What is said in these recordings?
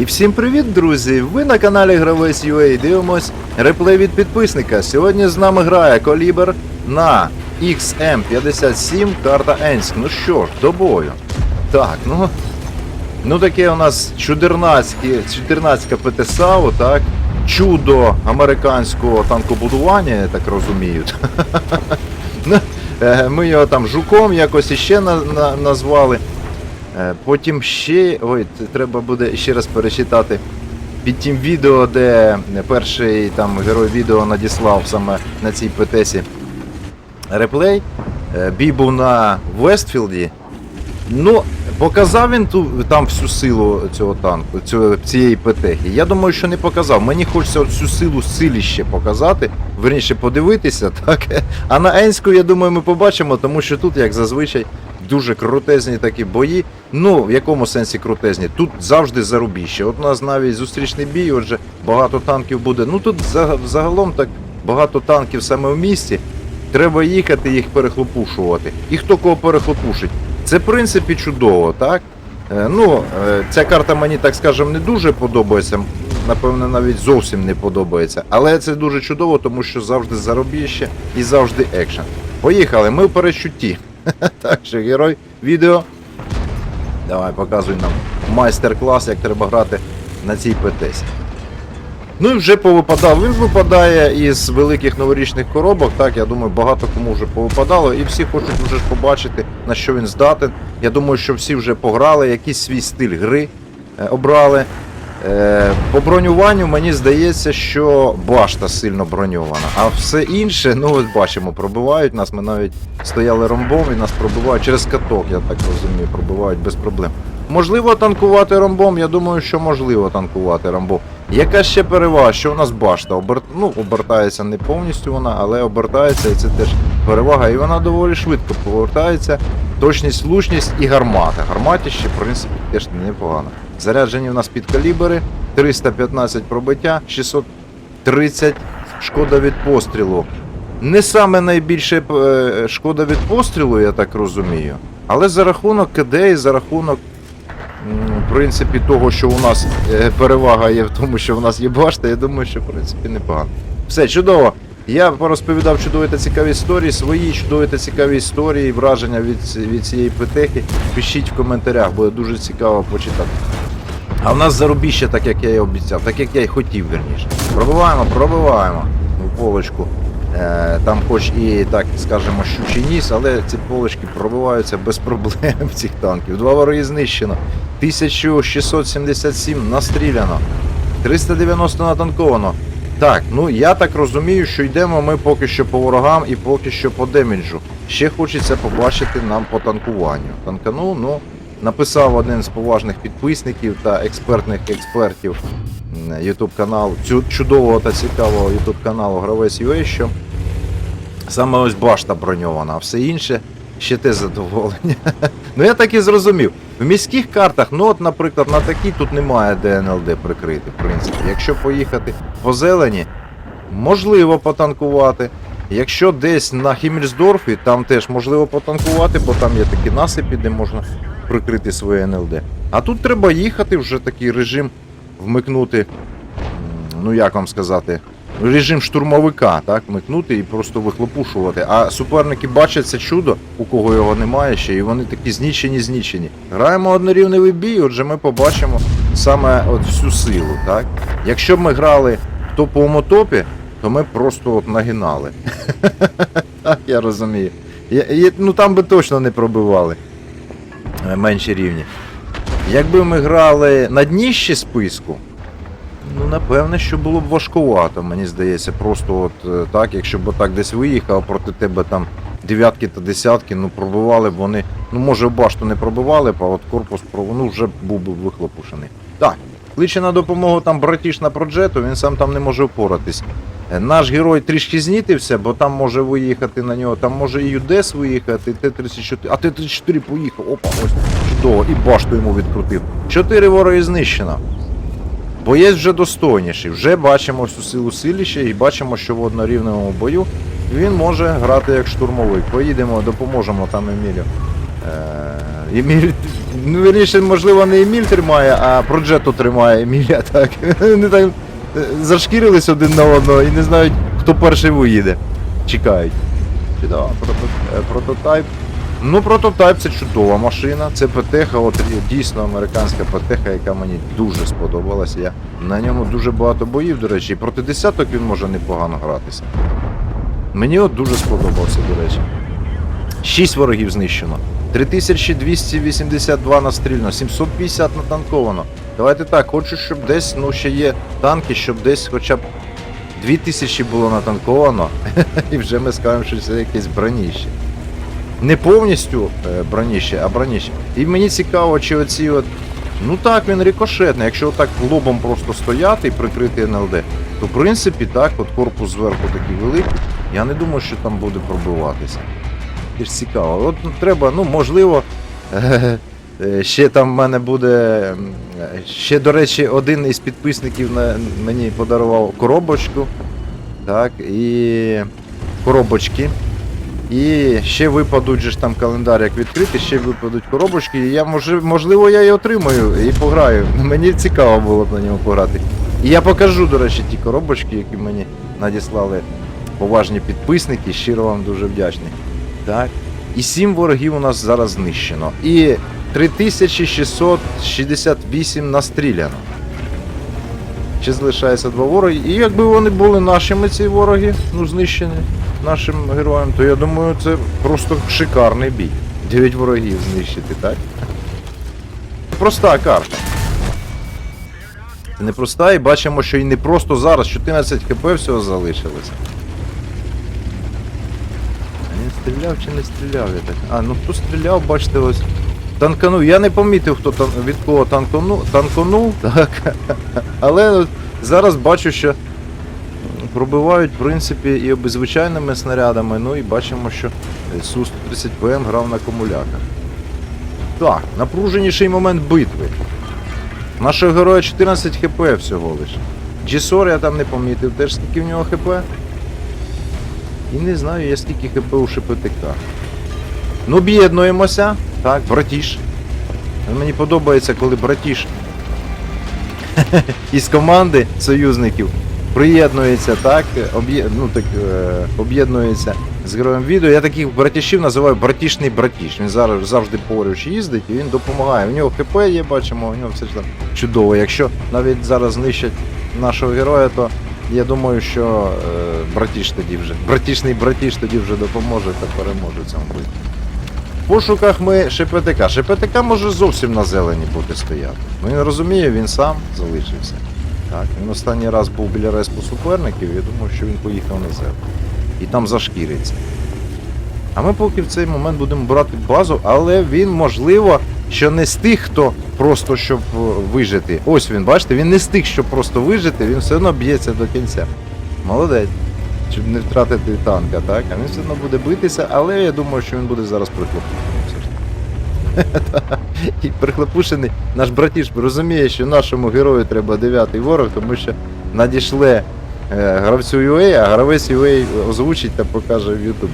І всім привіт, друзі! Ви на каналі Гравець UA дивимось реплей від підписника. Сьогодні з нами грає Колібер на XM57 карта Енськ. Ну що ж, до бою. Так, ну. Ну таке у нас чудернацьке, чудернацька ПТСАУ, так? Чудо американського танкобудування, я так розумію. Ну, е, Ми його там жуком якось іще на, на, назвали. Е, Потім ще. Ой, треба буде ще раз перечитати. Під тим відео, де перший там герой відео надіслав саме на цій ПТСі реплей. Е, Бій був на Вестфілді. Ну, показав він ту, там всю силу цього танку, цього, цієї ПТХи. Я думаю, що не показав. Мені хочеться всю силу силіще показати, верніше подивитися, так. А на Енську, я думаю, ми побачимо, тому що тут, як зазвичай, дуже крутезні такі бої. Ну, в якому сенсі крутезні? Тут завжди зарубіще. От у нас навіть зустрічний бій, отже, багато танків буде. Ну тут за- загалом так багато танків саме в місті. Треба їхати їх перехлопушувати. І хто кого перехлопушить. Це в принципі чудово, так? Е, Ну, е, ця карта мені, так скажем, не дуже подобається. Напевно, навіть зовсім не подобається. Але це дуже чудово, тому що завжди заробіще і завжди екшен. Поїхали, ми в перечутті. Так що герой відео. Давай, показуй нам майстер-клас, як треба грати на цій ПТС. Ну і вже повипадав. Він випадає із великих новорічних коробок. Так, я думаю, багато кому вже повипадало, і всі хочуть вже побачити, на що він здатен. Я думаю, що всі вже пограли, якийсь свій стиль гри е, обрали. Е, по бронюванню мені здається, що башта сильно броньована, а все інше, ну от бачимо, пробивають нас. Ми навіть стояли ромбом і нас пробивають через каток, я так розумію, пробивають без проблем. Можливо танкувати ромбом, я думаю, що можливо танкувати ромбом. Яка ще перевага, що у нас башта обер... ну, обертається не повністю вона, але обертається, і це теж перевага. І вона доволі швидко повертається. Точність, влучність і гармата. Гарматіще, в принципі, теж непогано. Заряджені у нас під калібри, 315 пробиття, 630 шкода від пострілу. Не саме найбільше е, шкода від пострілу, я так розумію. Але за рахунок КД і за рахунок в принципі, того, що у нас е, перевага є в тому, що в нас є башта, я думаю, що в принципі непогано. Все, чудово. Я порозповідав чудові та цікаві історії, свої чудові та цікаві історії, враження від, від цієї ПТХи. Пишіть в коментарях, буде дуже цікаво почитати. А в нас зарубіще, так як я і обіцяв, так як я й хотів, верніше. Пробиваємо, пробиваємо в полочку. Е, там хоч і так скажемо щучий ніс, але ці полочки пробиваються без проблем цих танків. Два вороги знищено. 1677 настріляно. 390 натанковано. Так, ну я так розумію, що йдемо ми поки що по ворогам і поки що по деміджу. Ще хочеться побачити нам по танкуванню. Танкану, ну, написав один з поважних підписників та експертних експертів YouTube каналу, чудового та цікавого YouTube каналу Гравець UA, що саме ось башта броньована, а все інше ще те задоволення. ну я так і зрозумів. В міських картах, ну от, наприклад, на такій тут немає ДНЛД прикрити, в принципі. Якщо поїхати по зелені, можливо потанкувати. Якщо десь на Хіммельсдорфі, там теж можливо потанкувати, бо там є такі насипи, де можна прикрити своє НЛД. А тут треба їхати вже такий режим вмикнути. Ну як вам сказати, режим штурмовика, так, вмикнути і просто вихлопушувати. А суперники бачать це чудо, у кого його немає ще, і вони такі знічені, знічені. Граємо однорівневий бій, отже, ми побачимо саме от всю силу. Так? Якщо б ми грали в топовому топі, то ми просто от нагинали. Так, я розумію. Я- я- Ну там би точно не пробивали менші рівні. Якби ми грали на дніщі списку, ну напевне, що було б важкувато, мені здається. Просто от е, так, якщо б отак десь виїхав, проти тебе там дев'ятки та десятки, ну пробивали б вони. Ну, може, башту не пробивали а от корпус ну, вже був би вихлопушений. Так, кличе на допомогу там братіш на проджету, він сам там не може впоратись. Наш герой трішки знітився, бо там може виїхати на нього, там може і ЮДЕС виїхати, Т-34, а Т-34 поїхав, опа, ось чудово, і башту йому відкрутив. Чотири вороги знищено. Боєць вже достойніший, вже бачимо всю силу силіща і бачимо, що в однорівневому бою він може грати як штурмовик. Поїдемо, допоможемо там Емілю. Е, Еміль Ну, вірніше, можливо, не Еміль тримає, а Проджето тримає Еміля, так. Е, зашкірились один на одного і не знають, хто перший виїде. Чекають. Да, е, прототайп. Ну, прототайп це чудова машина. Це ПТХ, от дійсно американська ПТХ, яка мені дуже сподобалася. Я на ньому дуже багато боїв, до речі, проти десяток він може непогано гратися. Мені от дуже сподобався, до речі. 6 ворогів знищено. 3282 настрільно, 750 натанковано. Давайте так, хочу, щоб десь, ну, ще є танки, щоб десь хоча б 2000 було натанковано. І вже ми скажемо, що це якесь броніще. Не повністю е, броніще, а броніще. І мені цікаво, чи оці от. Ну так, він рикошетний. Якщо отак лобом просто стояти і прикрити НЛД, то в принципі так, от корпус зверху такий великий, я не думаю, що там буде пробиватися. Це ж цікаво. От треба, ну можливо, е, ще там в мене буде. е, Ще, до речі, один із підписників мені подарував коробочку. Так, і коробочки. І ще випадуть же ж там календар, як відкрити, ще випадуть коробочки. І я можливо, я і отримаю і пограю. Мені цікаво було б на ньому пограти. І я покажу, до речі, ті коробочки, які мені надіслали поважні підписники. Щиро вам дуже вдячний. Так. І сім ворогів у нас зараз знищено. І 3668 настріляно. Ще залишається два вороги. І якби вони були нашими, ці вороги, ну знищені нашим героям, то я думаю, це просто шикарний бій. 9 ворогів знищити, так? Проста карта. Це не проста, і бачимо, що і не просто зараз 14 хп всього залишилося. Він стріляв чи не стріляв я так? А, ну хто стріляв, бачите, ось. Танканув. Я не помітив, хто там від кого танканув, танканув, так. Але зараз бачу, що пробивають, в принципі, і обезвичайними снарядами, ну і бачимо, що Су-130ПМ грав на комуляках. Так, напруженіший момент битви. Нашого героя 14 хп всього лише. Джісор я там не помітив, теж скільки в нього хп. І не знаю я скільки хп у Шепетика. Ну, об'єднуємося. Так, братіш. Мені подобається, коли братіш із команди союзників приєднується, так, ну, так е... об'єднується з героєм відео. Я таких братішів називаю братішний братіш. Він зараз завжди поруч їздить і він допомагає. У нього ХП є, бачимо, у нього все ж там чудово. Якщо навіть зараз знищать нашого героя, то я думаю, що е... братіш тоді вже. Братішний братіш тоді вже допоможе та переможе цьому битві. Пошуках ми ШПТК. ШПТК може зовсім на зелені бути стояти. Ну він розуміє, він сам залишився. Так, він останній раз був біля респу суперників, я думаю, що він поїхав на зелень. І там зашкіриться. А ми поки в цей момент будемо брати базу, але він, можливо, що не з тих, хто просто щоб е, вижити. Ось він, бачите, він не з тих, щоб просто вижити, він все одно б'ється до кінця. Молодець. Щоб не втратити танка, так? А він все одно буде битися, але я думаю, що він буде зараз прихлопушений. І прихлопушений наш братіш розуміє, що нашому герою треба дев'ятий ворог, тому що надійшли е, гравцю UA, а гравець UA озвучить та покаже в YouTube.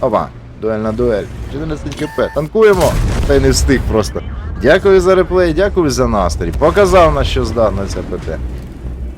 Ова, дуельна дуель. 14 кп. Танкуємо! Та й не встиг просто. Дякую за реплей, дякую за настрій. Показав на що здатна ця ПТ.